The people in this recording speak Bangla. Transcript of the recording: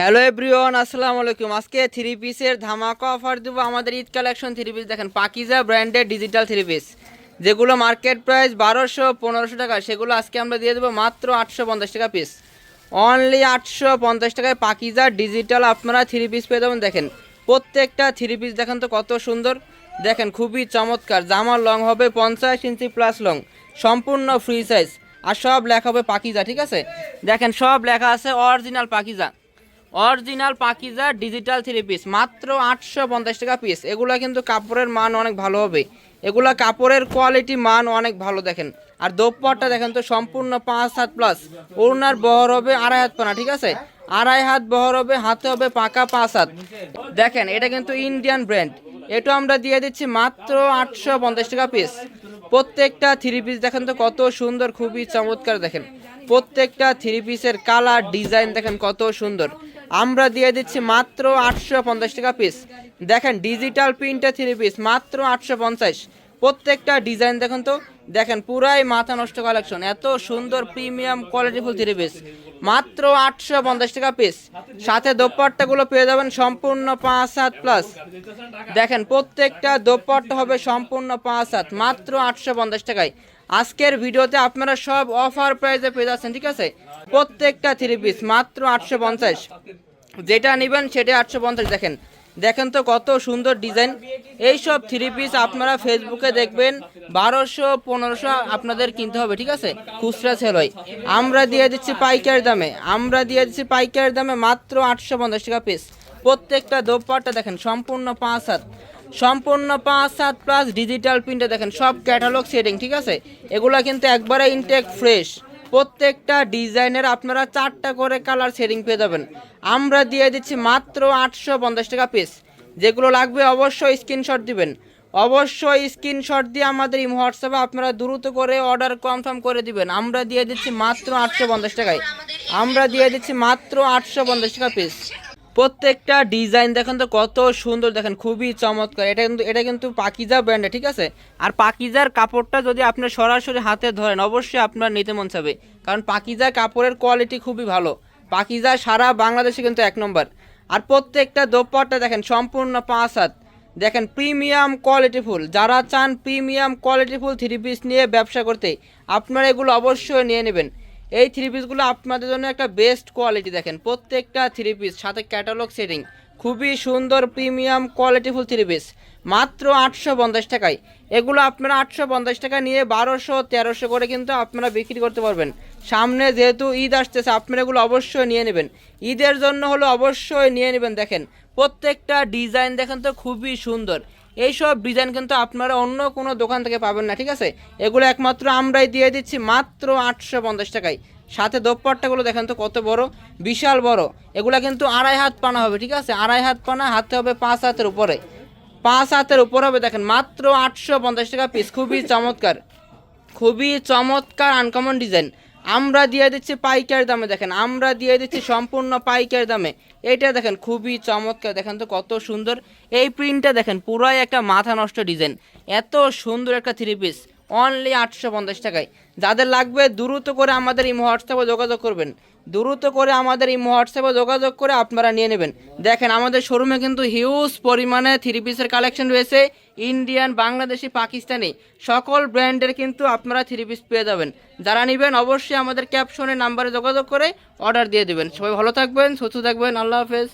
হ্যালো এভরিওয়ান আসসালামু আলাইকুম আজকে থ্রি পিসের ধামাকা অফার দেবো আমাদের ঈদ কালেকশন থ্রি পিস দেখেন, পাকিজা ব্র্যান্ডের ডিজিটাল থ্রি পিস যেগুলো মার্কেট প্রাইস বারোশো, পনেরোশো টাকা, সেগুলো আজকে আমরা দিয়ে দেবো মাত্র আটশো পঞ্চাশ টাকা পিস অনলি আটশো পঞ্চাশ টাকায় পাকিজা ডিজিটাল আপনারা থ্রি পিস পেয়ে যাবেন। দেখেন, প্রত্যেকটা থ্রি পিস দেখেন তো কত সুন্দর। দেখেন, খুবই চমৎকার। জামার লং হবে পঞ্চাশ ইঞ্চি প্লাস লং সম্পূর্ণ ফ্রি সাইজ আর সব লেখা হবে পাকিজা, ঠিক আছে? দেখেন, সব লেখা আছে original Pakiza. Original Pakiza digital three piece মাত্র আটশো পঞ্চাশ টাকা পিস এগুলো কিন্তু কাপড়ের মান অনেক ভালো হবে। এগুলা কাপড়ের কোয়ালিটি মান অনেক ভালো দেখেন। আর দোপাট্টা দেখেন তো সম্পূর্ণ পাঁচ হাত প্লাস ওড়নার বহর হবে আড়াই হাত পানা, ঠিক আছে? আড়াই হাত বহর হবে, হাতে হবে পাকা পাঁচ হাত। দেখেন, এটা কিন্তু ইন্ডিয়ান ব্র্যান্ড এটা আমরা দিয়ে দিচ্ছি মাত্র আটশো পঞ্চাশ টাকা পিস প্রত্যেকটা থ্রি পিস দেখেন তো কত সুন্দর, খুবই চমৎকার দেখেন। প্রত্যেকটা থ্রি পিসের কালার ডিজাইন দেখেন কত সুন্দর। আমরা দিয়ে দিচ্ছি মাত্র আটশো পঞ্চাশ টাকা পিস দেখেন ডিজিটাল প্রিন্টের থ্রি পিস মাত্র আটশো পঞ্চাশ। প্রত্যেকটা ডিজাইন দেখুন তো। দেখেন, পুরাই মাথা নষ্ট কালেকশন এত সুন্দর প্রিমিয়াম কোয়ালিটিফুল থ্রি পিস মাত্র আটশো পঞ্চাশ টাকা পিস সাথে দোপাট্টাগুলো পেয়ে যাবেন সম্পূর্ণ পাঁচ হাত প্লাস দেখেন, প্রত্যেকটা দোপাট্টা হবে সম্পূর্ণ পাঁচ হাত, মাত্র আটশো পঞ্চাশ টাকায়। আজকের ভিডিওতে আপনারা সব অফার প্রাইসে পেয়ে যাচ্ছেন, ঠিক আছে? প্রত্যেকটা থ্রি পিস মাত্র আটশো পঞ্চাশ। যেটা নেবেন সেটা আটশো পঞ্চাশ। দেখেন দেখেন তো কত সুন্দর ডিজাইন। এই সব থ্রি পিস আপনারা ফেসবুকে দেখবেন, বারোশো, পনেরোশো আপনাদের কিনতে হবে, ঠিক আছে? খুচরা সেল হয়। আমরা দিয়ে দিচ্ছি পাইকারি দামে, আমরা দিয়ে দিচ্ছি পাইকারি দামে মাত্র আটশো পঞ্চাশ টাকা পিস প্রত্যেকটা দোপাট্টা দেখেন, সম্পূর্ণ পাঁচ হাত। সম্পূর্ণ পাঁচ সাত প্লাস ডিজিটাল প্রিন্টে দেখেন, সব ক্যাটালগ সেটিং ঠিক আছে? এগুলো কিন্তু একবারে ইনটেক ফ্রেশ প্রত্যেকটা ডিজাইনের আপনারা চারটা করে কালার শেডিং পেয়ে যাবেন। আমরা দিয়ে দিচ্ছি মাত্র আটশো পঞ্চাশ টাকা পিস যেগুলো লাগবে অবশ্যই স্ক্রিনশট দিবেন। অবশ্যই স্ক্রিনশট দিয়ে আমাদের এই হোয়াটসঅ্যাপে আপনারা দ্রুত করে অর্ডার কনফার্ম করে দিবেন। আমরা দিয়ে দিচ্ছি মাত্র আটশো পঞ্চাশ টাকায়। আমরা দিয়ে দিচ্ছি মাত্র আটশো পঞ্চাশ টাকা পিস প্রত্যেকটা ডিজাইন দেখেন তো কত সুন্দর, দেখেন খুবই চমৎকার। এটা কিন্তু এটা কিন্তু পাকিজা ব্র্যান্ডে ঠিক আছে? আর পাকিজার কাপড়টা যদি আপনি সরাসরি হাতে ধরেন, অবশ্যই আপনার নিতে মন চাবে। কারণ পাকিজা কাপড়ের কোয়ালিটি খুবই ভালো। পাকিজা সারা বাংলাদেশে কিন্তু এক নম্বর। আর প্রত্যেকটা দোপাট্টা দেখেন, সম্পূর্ণ পাঁচ হাত। দেখেন প্রিমিয়াম কোয়ালিটি ফুল। যারা চান premium quality full three piece নিয়ে ব্যবসা করতে, আপনারা এগুলো অবশ্যই নিয়ে নেবেন। এই থ্রি পিসগুলো আপনাদের জন্য একটা বেস্ট কোয়ালিটি দেখেন। প্রত্যেকটা থ্রি পিস সাথে ক্যাটালগ সেটিং খুবই সুন্দর প্রিমিয়াম কোয়ালিটিফুল থ্রি পিস মাত্র আটশো পঞ্চাশ টাকায়। এগুলো আপনারা আটশো পঞ্চাশ টাকা নিয়ে বারোশো, তেরোশো করে কিন্তু আপনারা বিক্রি করতে পারবেন। সামনে যেহেতু ঈদ আসতেছে, আপনারা এগুলো অবশ্যই নিয়ে নেবেন। ঈদের জন্য হলো অবশ্যই নিয়ে নেবেন, দেখেন। প্রত্যেকটা ডিজাইন দেখেন তো খুবই সুন্দর। এইসব ডিজাইন কিন্তু আপনারা অন্য কোনো দোকান থেকে পাবেন না, ঠিক আছে? এগুলো একমাত্র আমরাই দিয়ে দিচ্ছি মাত্র আটশো পঞ্চাশ টাকায়। সাথে দোপাট্টাগুলো দেখেন তো কত বড়, বিশাল বড়। এগুলা কিন্তু আড়াই হাত পানা হবে, ঠিক আছে? আড়াই হাত পানা, হাতে হবে পাঁচ হাতের উপরে। পাঁচ হাতের উপর হবে, দেখেন, মাত্র আটশো পঞ্চাশ টাকা পিস খুবই চমৎকার খুবই চমৎকার আনকমন ডিজাইন আমরা দিয়ে দিচ্ছি পাইকার দামে, দেখেন, আমরা দিয়ে দিচ্ছি সম্পূর্ণ পাইকার দামে। এটা দেখেন, খুবই চমৎকার, দেখেন তো কত সুন্দর। এই প্রিন্টটা দেখেন, পুরাই একটা মাথা নষ্ট ডিজাইন। এত সুন্দর একটা থ্রি পিস অনলি আটশো পঞ্চাশ টাকায়। যাদের লাগবে দ্রুত করে আমাদের এই হোয়াটসঅ্যাপে যোগাযোগ করবেন। দ্রুত করে আমাদের এই হোয়াটসঅ্যাপে যোগাযোগ করে আপনারা নিয়ে নেবেন। দেখেন, আমাদের শোরুমে কিন্তু হিউজ পরিমাণে থ্রি পিসের কালেকশন রয়েছে ইন্ডিয়ান বাংলাদেশি পাকিস্তানি সকল ব্র্যান্ডের কিন্তু আপনারা থ্রি পিস পেয়ে যাবেন। যারা নেবেন, অবশ্যই আমাদের ক্যাপশনের নাম্বারে যোগাযোগ করে অর্ডার দিয়ে দেবেন। সবাই ভালো থাকবেন, সুস্থ থাকবেন, আল্লাহ হাফেজ।